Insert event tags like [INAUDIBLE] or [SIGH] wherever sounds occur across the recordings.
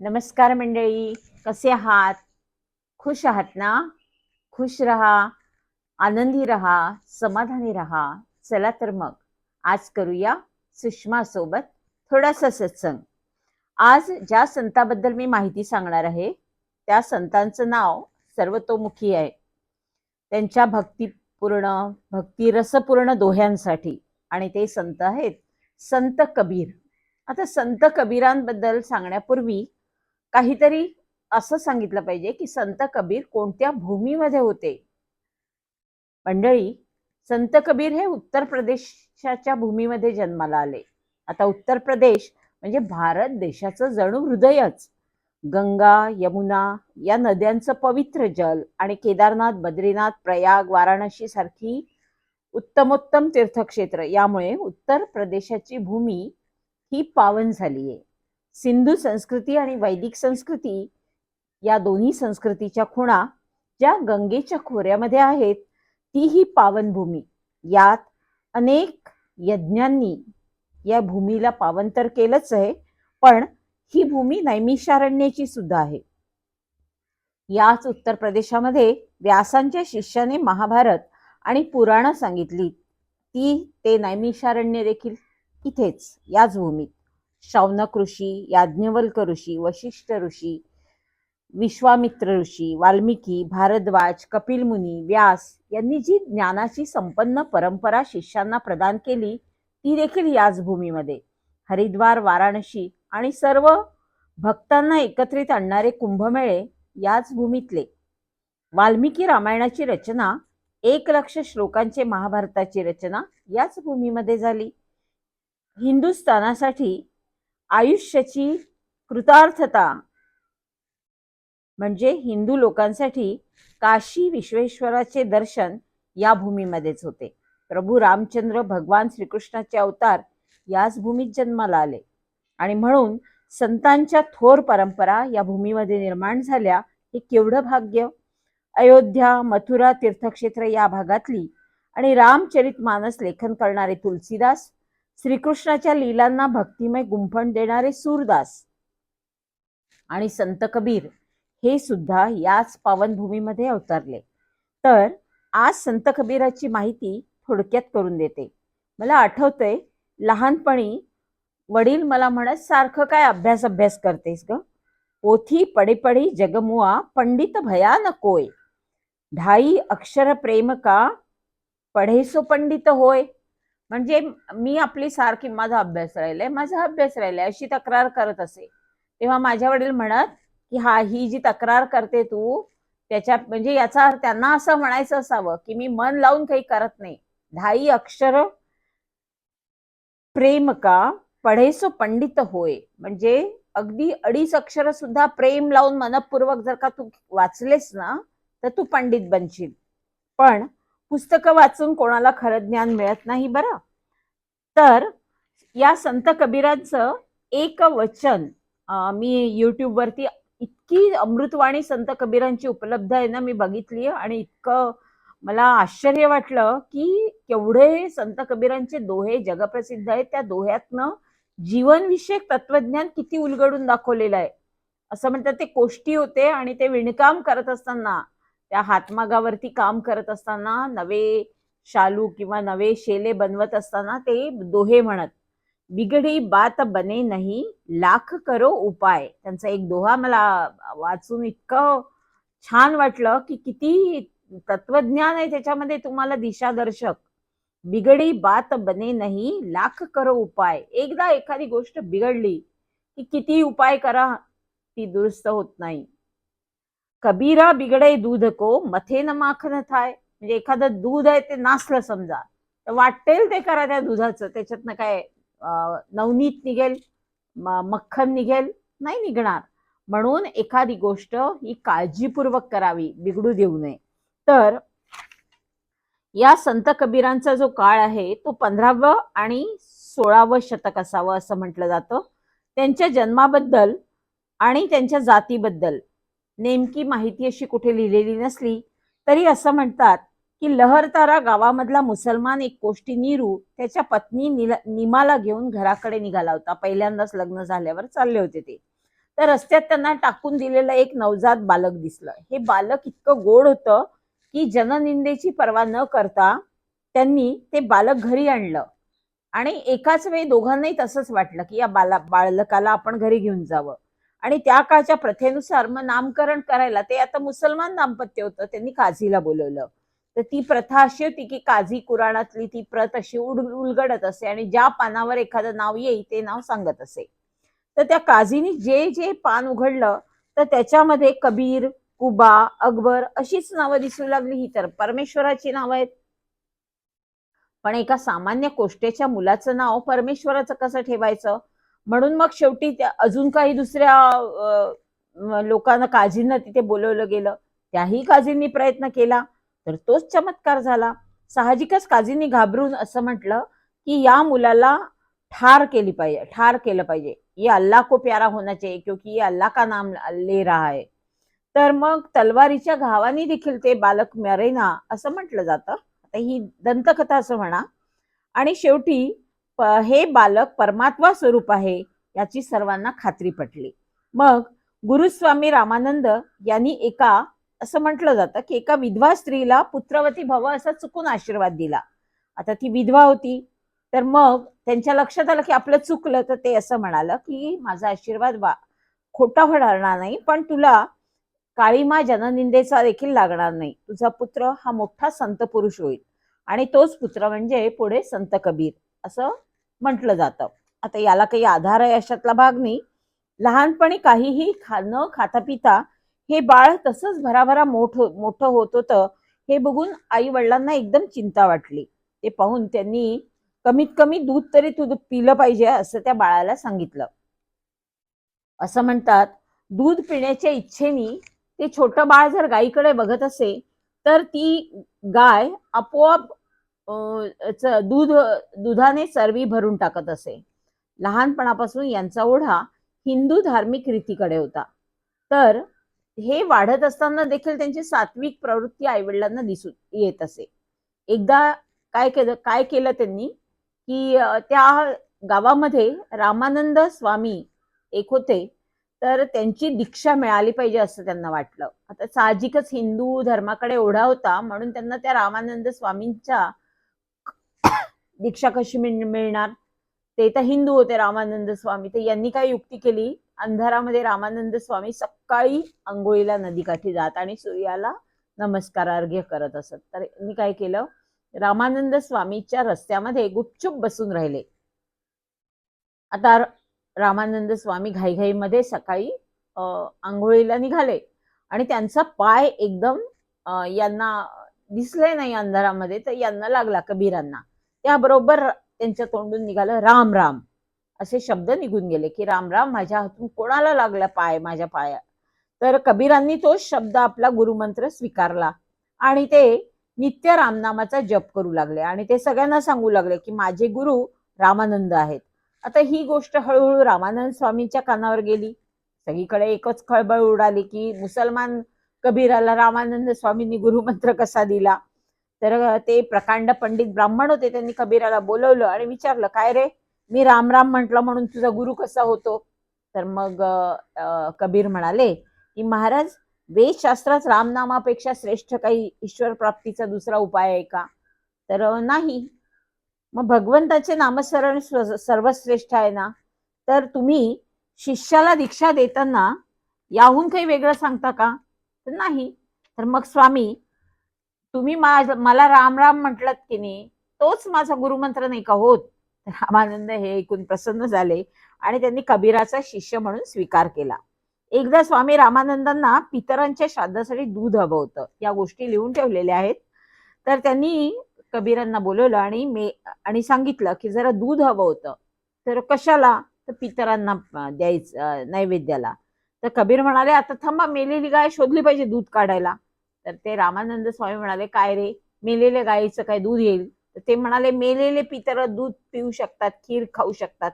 नमस्कार मंडळी कसे आहात? खुश आहात ना? खुश रहा आनंदी रहा समाधानी रहा. चला तर मग आज करूया सुषमा सोबत थोडासा सत्संग. आज ज्या संताबद्दल मी माहिती सांगणार आहे त्या संतांचं नाव सर्वतोमुखी आहे. त्यांच्या भक्तिपूर्ण भक्तिरसपूर्ण दोह्यांसाठी. आणि ते संत आहेत संत कबीर. आता संत कबीरांबद्दल सांगण्यापूर्वी काहीतरी असं सांगितलं पाहिजे की संत कबीर कोणत्या भूमीमध्ये होते? मंडळी संत कबीर हे उत्तर प्रदेशाच्या भूमीमध्ये जन्माला आले. आता उत्तर प्रदेश म्हणजे भारत देशाचं जणू हृदयच. गंगा यमुना या नद्यांचं पवित्र जल आणि केदारनाथ बद्रीनाथ प्रयाग वाराणसी सारखी उत्तमोत्तम तीर्थक्षेत्र यामुळे उत्तर प्रदेशाची भूमी ही पावन झाली आहे सिंधू संस्कृती आणि वैदिक संस्कृती या दोन्ही संस्कृतीच्या खुणा ज्या गंगेच्या खोऱ्यामध्ये आहेत ती ही पावनभूमी. यात अनेक यज्ञांनी या भूमीला पावन तर केलंच आहे पण ही भूमी नैमिषारण्याची सुद्धा आहे. याच उत्तर प्रदेशामध्ये व्यासांच्या शिष्याने महाभारत आणि पुराणं सांगितली. ती ते नैमिषारण्य देखील इथेच याच भूमीत. शौनक ऋषी याज्ञवल्क ऋषी वशिष्ठ ऋषी विश्वामित्र ऋषी वाल्मिकी भारद्वाज कपिल मुनी व्यास यांनी जी ज्ञानाची संपन्न परंपरा शिष्यांना प्रदान केली ती देखील याच भूमीमध्ये. हरिद्वार वाराणसी आणि सर्व भक्तांना एकत्रित आणणारे कुंभमेळे याच भूमीतले. वाल्मिकी रामायणाची रचना एक लक्ष श्लोकांचे महाभारताची रचना याच भूमीमध्ये झाली. हिंदुस्थानासाठी आयुष्याची कृतार्थता. म्हणजे हिंदू लोकांसाठी काशी विश्वेश्वराचे दर्शन या भूमीमध्येच होते. प्रभू रामचंद्र भगवान श्रीकृष्णाचे अवतार याच भूमीत जन्माला आले. आणि म्हणून संतांच्या थोर परंपरा या भूमीमध्ये निर्माण झाल्या हे केवढं भाग्य? अयोध्या मथुरा तीर्थक्षेत्र या भागातली आणि रामचरित मानस लेखन करणारे तुलसीदास श्रीकृष्णाच्या लीलांना भक्तिमय गुंफण देणारे सूरदास आणि संत कबीर हे सुद्धा याच पावनभूमीमध्ये अवतरले. तर आज संत कबीराची माहिती थोडक्यात करून देते. मला आठवतंय लहानपणी वडील मला म्हणत सारखं काय अभ्यास अभ्यास करतेस ग? पोथी पडे पडी जगमुआ पंडित भया नकोय. ढाई अक्षर प्रेम का? पढेसो पंडित होय. म्हणजे मी आपली सारखी माझा अभ्यास राहिलाय माझा अभ्यास राहिलाय अशी तक्रार करत असे. तेव्हा माझ्या वडील म्हणत की हा ही जी तक्रार करते तू त्याच्या म्हणजे याचा त्यांना असं म्हणायचं असावं की मी मन लावून काही करत नाही. धाई अक्षर प्रेम का? पढेसो पंडित होय. म्हणजे अगदी अडीच अक्षर सुद्धा प्रेम लावून मनपूर्वक जर का तू वाचलेस ना तर तू पंडित बनशील. पण पुस्तकं वाचून कोणाला खरं ज्ञान मिळत नाही बरं? तर या संत कबीरांचं एक वचन मी यूट्यूबवरती इतकी अमृतवाणी संत कबीरांची उपलब्ध आहे ना मी बघितली आणि इतकं मला आश्चर्य वाटलं की केवढे संत कबीरांचे दोहे जगप्रसिद्ध आहेत. त्या दोह्यातनं जीवनविषयक तत्वज्ञान किती उलगडून दाखवलेलं आहे. असं म्हणतात ते कोष्टी होते आणि ते विणकाम करत असताना त्या हातमागावरती काम करत असताना नवे शालू किंवा नवे शेले बनवत असताना ते दोहे म्हणत बिघडी बात बने नाही लाख करो उपाय. त्यांचा एक दोहा मला वाचून इतकं छान वाटलं की किती तत्वज्ञान आहे त्याच्यामध्ये तुम्हाला दिशादर्शक. बिघडी बात बने नाही लाख करो उपाय. एकदा एखादी गोष्ट बिघडली की किती उपाय करा ती दुरुस्त होत नाही. कबीरा बिगडे दूध को मथे न माखन थाय. म्हणजे एखादं दूध आहे ते नासलं समजा तर वाटेल ते करा त्या दुधाचं. त्याच्यातनं काय नवनीत निघेल मक्खन निघेल नाही निघणार. म्हणून एखादी गोष्ट ही काळजीपूर्वक करावी बिघडू देऊ नये. तर या संत कबीरांचा जो काळ आहे तो पंधरावं आणि सोळावं शतक असावं असं म्हटलं जातं. त्यांच्या जन्माबद्दल आणि त्यांच्या जातीबद्दल. नेमकी माहिती अशी कुठे लिहिलेली नसली तरी असं म्हणतात की लहरतारा गावामधला मुसलमान एक कोष्टी नीरू त्याच्या पत्नी निला- निमाला घेऊन घराकडे निघाला होता. पहिल्यांदाच लग्न झाल्यावर चालले होते ते. तर रस्त्यात त्यांना टाकून दिलेलं एक नवजात बालक दिसलं. हे बालक इतकं गोड होतं की जननिंदेची पर्वा न करता त्यांनी ते बालक घरी आणलं. आणि एकाच वेळी दोघांनाही तसंच वाटलं की या बाला बालकाला आपण घरी घेऊन जावं. आणि त्या काळच्या प्रथेनुसार मग नामकरण करायला ते आता मुसलमान दाम्पत्य होतं त्यांनी काझीला बोलवलं. तर ती प्रथा अशी होती की काझी कुराणातली ती प्रत अशी उड उलगडत असे आणि ज्या पानावर एखादं नाव येईल ते नाव सांगत असे. तर त्या काझीने जे जे पान उघडलं तर त्याच्यामध्ये कबीर कुबा अकबर अशीच नावं दिसू लागली ही तर. परमेश्वराची नावं आहेत. पण एका सामान्य कोष्टेच्या मुलाचं नाव परमेश्वराचं कसं ठेवायचं? म्हणून मग शेवटी त्या अजून काही दुसऱ्या लोकांना काझींना तिथे बोलवलं गेलं. त्याही काझींनी प्रयत्न केला. तर तोच चमत्कार झाला. साहजिकच काझींनी घाबरून असं म्हटलं की या मुलाला ठार केली पाहिजे ठार केलं पाहिजे. ये अल्लाह को प्यारा होना चाहिए क्योंकि ये अल्लाह का नाम ले रहा है. तर मग तलवारीच्या घावानी देखील ते बालक मरेना असं म्हटलं जातं. आता ही दंतकथा असं म्हणा. आणि शेवटी हे बालक परमात्मा स्वरूप आहे याची सर्वांना खात्री पटली. मग गुरुस्वामी रामानंद यांनी एका असं म्हटलं जातं की एका विधवा स्त्रीला पुत्रवती भव असा चुकून आशीर्वाद दिला. आता ती विधवा होती तर मग त्यांच्या लक्षात आलं की आपलं चुकलं तर ते असं म्हणालं की माझा आशीर्वाद वा खोटा होणार नाही पण तुला काळीमा जननिंदेचा देखील लागणार नाही. तुझा पुत्र हा मोठा संत पुरुष होईल आणि तोच पुत्र म्हणजे पुढे संत कबीर असं म्हटलं जातं. आता याला काही आधार आहे अशातला भाग नाही. लहानपणी काहीही खा न खाता पिता हे बाळ तसंच भराभरा मोठ मोठं होत होतं. हे बघून आई वडिलांना एकदम चिंता वाटली. ते पाहून त्यांनी कमीत कमी दूध तरी तू पिलं पाहिजे असं त्या बाळाला सांगितलं. असं म्हणतात दूध पिण्याच्या इच्छेनी ते छोटं बाळ जर गाईकडे बघत असे तर ती गाय आपोआप दूध दुधाने चरबी भरून टाकत असे. लहानपणापासून यांचा ओढा हिंदू धार्मिक रीतीकडे होता. तर हे वाढत असताना देखील त्यांची सात्विक प्रवृत्ती आईवडिलांना दिसून येत असे. एकदा काय केलं काय केलं त्यांनी? की त्या गावामध्ये रामानंद स्वामी एक होते. तर त्यांची दीक्षा मिळाली पाहिजे असं त्यांना वाटलं. आता साहजिकच हिंदू धर्माकडे ओढा होता म्हणून त्यांना त्या रामानंद स्वामींच्या दीक्षा कशी मिळ- मिळणार? ते तर हिंदू होते रामानंद स्वामी. तर यांनी काय युक्ती केली? अंधारामध्ये रामानंद स्वामी सकाळी आंघोळीला नदीकाठी जात आणि सूर्याला नमस्कार अर्घ्य करत असत. तर यांनी काय केलं? रामानंद स्वामीच्या रस्त्यामध्ये गुपचूप बसून राहिले. आता रामानंद स्वामी घाईघाईमध्ये सकाळी अं, आंघोळीला निघाले. आणि त्यांचा पाय एकदम यांना दिसले नाही अंधारामध्ये तर यांना लागला कबीरांना. त्याबरोबर त्यांच्या तोंडून निघालं राम राम. असे शब्द निघून गेले की राम राम माझ्या हातून कोणाला लागला पाय? माझ्या पाया. तर कबीरांनी तो शब्द आपला गुरुमंत्र स्वीकारला आणि ते नित्य रामनामाचा जप करू लागले आणि ते सगळ्यांना सांगू लागले की माझे गुरु रामानंद आहेत. आता ही गोष्ट हळूहळू रामानंद स्वामींच्या कानावर गेली. सगळीकडे एकच खळबळ उडाली की मुसलमान कबीराला रामानंद स्वामींनी गुरुमंत्र कसा दिला? तर ते प्रकांड पंडित ब्राह्मण होते. त्यांनी कबीराला बोलवलं आणि विचारलं काय रे? मी राम राम म्हटलं म्हणून तुझा गुरु कसा होतो? तर मग कबीर म्हणाले की महाराज वेदशास्त्रात रामनामापेक्षा श्रेष्ठ काही ईश्वर प्राप्तीचा दुसरा उपाय आहे का? तर नाही. मग भगवंताचे नामस्मरण सर्वश्रेष्ठ आहे ना? तर तुम्ही शिष्याला दीक्षा देताना याहून काही वेगळं सांगता का? तर नाही. तर मग स्वामी तुम्ही मला राम राम म्हटलात की नाही तोच माझा गुरुमंत्र नाही का होत? रामानंद हे ऐकून प्रसन्न झाले आणि त्यांनी कबीराचा शिष्य म्हणून स्वीकार केला. एकदा स्वामी रामानंदांना पितरांच्या श्राद्धासाठी दूध हवं होतं. या गोष्टी लिहून ठेवलेल्या आहेत. तर त्यांनी कबीरांना बोलवलं आणि मे आणि सांगितलं की जरा दूध हवं होतं. तर कशाला? तर पितरांना द्यायचं नैवेद्याला. तर कबीर म्हणाले आता थांबा मेलेली गाय शोधली पाहिजे दूध काढायला. तर ते रामानंद स्वामी म्हणाले काय रे? मेलेल्या गायीचं काय दूध येईल? तर ते म्हणाले मेलेले पितर दूध पिऊ शकतात खीर खाऊ शकतात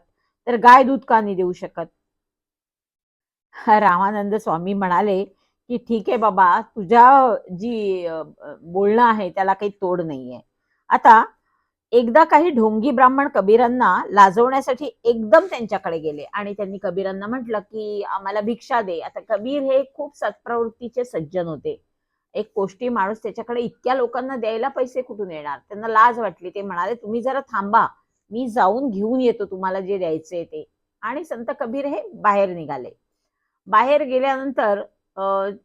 तर गाय दूध का नाही देऊ शकत? [LAUGHS] रामानंद स्वामी म्हणाले की ठीक आहे बाबा तुझ्या जी बोलणं आहे त्याला काही तोड नाहीये. आता एकदा काही ढोंगी ब्राह्मण कबीरांना लाजवण्यासाठी एकदम त्यांच्याकडे गेले आणि त्यांनी कबीरांना म्हटलं की आम्हाला भिक्षा दे. आता कबीर हे खूप सत्प्रवृत्तीचे सज्जन होते. एक कोष्टी माणूस त्याच्याकडे इतक्या लोकांना द्यायला पैसे कुठून येणार? त्यांना लाज वाटली. ते म्हणाले तुम्ही जरा थांबा. मी जाऊन घेऊन येतो तुम्हाला जे द्यायचे ते. आणि संत कबीर हे बाहेर निघाले. बाहेर गेल्यानंतर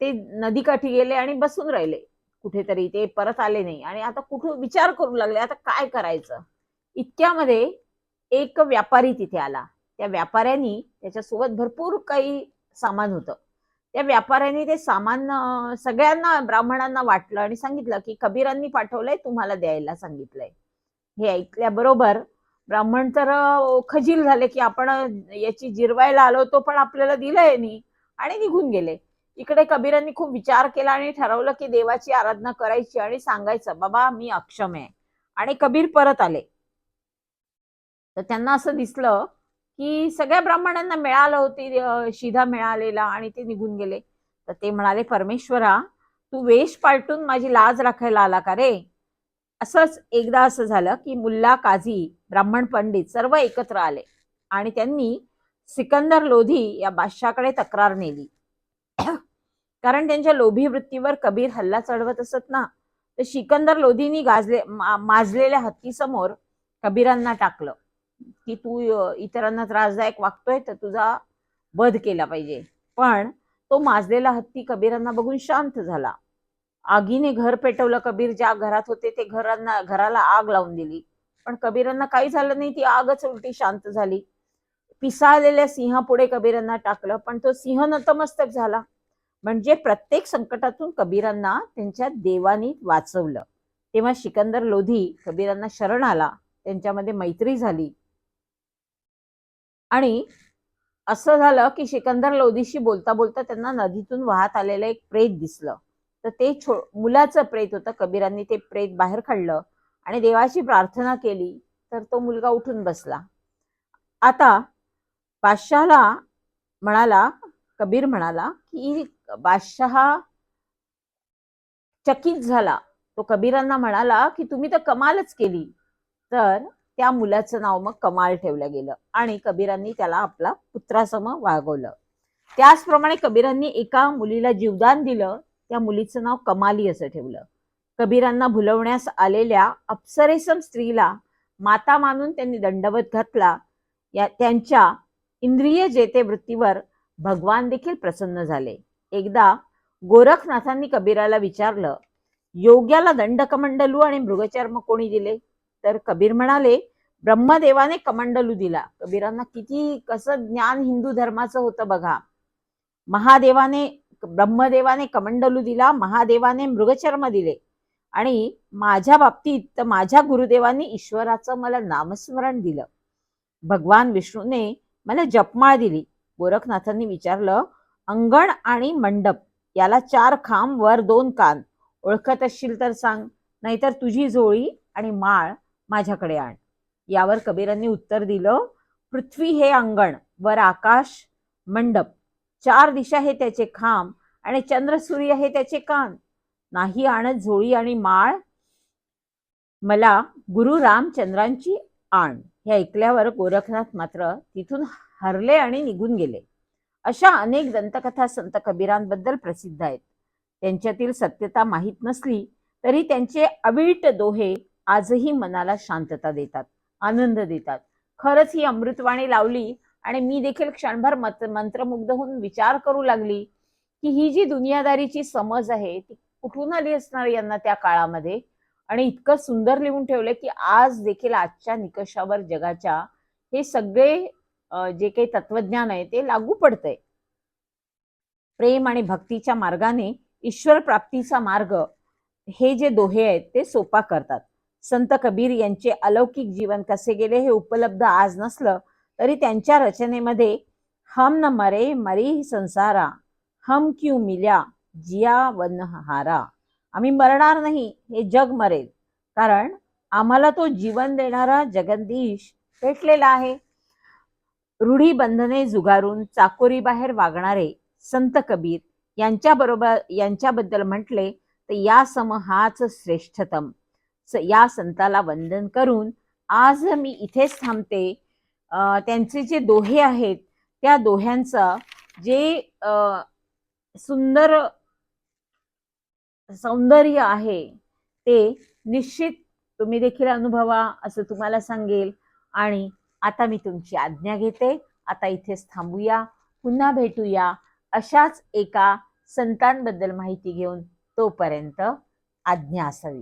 ते नदीकाठी गेले आणि बसून राहिले. कुठेतरी ते परत आले नाही. आणि आता कुठून विचार करू लागले आता काय करायचं? इतक्यामध्ये एक व्यापारी तिथे आला. त्या व्यापाऱ्यांनी त्याच्यासोबत भरपूर काही सामान होतं. त्या व्यापाऱ्यांनी ते सामान सगळ्यांना ब्राह्मणांना वाटलं आणि सांगितलं की कबीरांनी पाठवलंय तुम्हाला द्यायला सांगितलंय. हे ऐकल्याबरोबर ब्राह्मण तर खजील झाले की आपण याची जिरवायला आलो होतो पण आपल्याला दिलंय नाही आणि निघून गेले. इकडे कबीरांनी खूप विचार केला आणि ठरवलं की देवाची आराधना करायची आणि सांगायचं बाबा मी अक्षम आहे. आणि कबीर परत आले. तर त्यांना असं दिसलं की सगळ्या ब्राह्मणांना मिळालं होती शिधा मिळालेला आणि ते निघून गेले. तर ते म्हणाले परमेश्वरा तू वेश पालटून माझी लाज राखायला आला का रे? असंच एकदा असं झालं की मुल्ला काझी ब्राह्मण पंडित सर्व एकत्र आले आणि त्यांनी सिकंदर लोधी या बादशाकडे तक्रार नेली. कारण त्यांच्या लोभी वृत्तीवर कबीर हल्ला चढवत असत ना तर सिकंदर लोधीनी गाजले माजलेल्या हत्तीसमोर कबीरांना टाकलं. की तू इतरांना त्रासदायक वागतोय तर तुझा वध केला पाहिजे. पण तो माजलेला हत्ती कबीरांना बघून शांत झाला. आगीने घर पेटवलं. कबीर ज्या घरात होते ते घरांना घराला आग लावून दिली. पण कबीरांना काही झालं नाही. ती आगच उलटी शांत झाली. पिसाळलेल्या सिंहापुढे कबीरांना टाकलं पण तो सिंह नतमस्तक झाला. म्हणजे प्रत्येक संकटातून कबीरांना त्यांच्या देवानी वाचवलं. तेव्हा सिकंदर लोधी कबीरांना शरण आला. त्यांच्यामध्ये मैत्री झाली. आणि असं झालं की सिकंदर लोधीशी बोलता बोलता त्यांना नदीतून वाहत आलेलं एक प्रेत दिसलं. तर ते छो मुलाचं प्रेत होतं. कबीरांनी ते प्रेत बाहेर काढलं आणि देवाची प्रार्थना केली तर तो मुलगा उठून बसला. आता बादशहाला म्हणाला कबीर म्हणाला की बादशाह चकित झाला. तो कबीरांना म्हणाला की तुम्ही तर कमालच केली. तर त्या मुलाचं नाव मग कमाल ठेवलं गेलं. आणि कबीरांनी त्याला आपला पुत्रासम वागवलं. त्याचप्रमाणे कबीरांनी एका मुलीला जीवदान दिलं. त्या मुलीचं नाव कमाली असं ठेवलं. कबीरांना भुलवण्यास आलेल्या अप्सरेसम स्त्रीला माता मानून त्यांनी दंडवत घातला. या त्यांच्या इंद्रिय जेते वृत्तीवर भगवान देखील प्रसन्न झाले. एकदा गोरखनाथांनी कबीराला विचारलं योग्याला दंडकमंडलू आणि मृगचर्म कोणी दिले? तर कबीर म्हणाले ब्रह्मदेवाने कमंडलू दिला. कबीरांना किती कसं ज्ञान हिंदू धर्माचं होतं बघा. महादेवाने ब्रह्मदेवाने कमंडलू दिला महादेवाने मृगचर्म दिले. आणि माझ्या बाबतीत तर माझ्या गुरुदेवांनी ईश्वराचं मला नामस्मरण दिलं. भगवान विष्णूने मला जपमाळ दिली. गोरखनाथांनी विचारलं अंगण आणि मंडप याला चार खांब वर दोन कान. ओळखत असशील तर सांग नाहीतर तुझी जोळी आणि माळ माझ्याकडे आण. यावर कबीरांनी उत्तर दिलं पृथ्वी हे अंगण वर आकाश मंडप. चार दिशा हे त्याचे खांब आणि चंद्र सूर्य हे त्याचे कान. नाही आणत झोळी आणि माळ मला गुरु रामचंद्रांची आण. हे ऐकल्यावर गोरखनाथ मात्र तिथून हरले आणि निघून गेले. अशा अनेक दंतकथा संत कबीरांबद्दल प्रसिद्ध आहेत. त्यांच्यातील सत्यता माहीत नसली तरी त्यांचे अविट दोहे आजही मनाला शांतता देतात आनंद देतात. खरंच ही अमृतवाणी लावली आणि मी देखील क्षणभर मत मंत्रमुग्ध होऊन विचार करू लागली की ही जी दुनियादारीची समज आहे ती कुठून आली असणार यांना त्या काळामध्ये? आणि इतकं सुंदर लिहून ठेवलंय की आज देखील आजच्या निकषावर जगाच्या हे सगळे जे काही तत्वज्ञान आहे ते लागू पडतंय. प्रेम आणि भक्तीच्या मार्गाने ईश्वर प्राप्तीचा मार्ग हे जे दोहे आहेत ते सोपा करतात. संत कबीर यांचे अलौकिक जीवन कसे गेले हे उपलब्ध आज नसलं तरी त्यांच्या रचनेमध्ये हम न मरे मरी संसारा हम क्यू मिल्या जिया वन हारा. आम्ही मरणार नाही हे जग मरेल. कारण आम्हाला तो जीवन देणारा जगदीश भेटलेला आहे. रूढी बंधने जुगारून चाकोरी बाहेर वागणारे संत कबीर यांच्याबरोबर यांच्याबद्दल म्हटले तर या सम हाच श्रेष्ठतम. या संताला वंदन करून आज मी इथेच थांबते. त्यांचे जे दोहे आहेत त्या दोह्यांचं जे सुंदर सौंदर्य आहे ते निश्चित तुम्ही देखील अनुभवा असं तुम्हाला सांगेल. आणि आता मी तुमची आज्ञा घेते. आता इथेच थांबूया. पुन्हा भेटूया अशाच एका संतांबद्दल माहिती घेऊन तोपर्यंत आज्ञा असावी.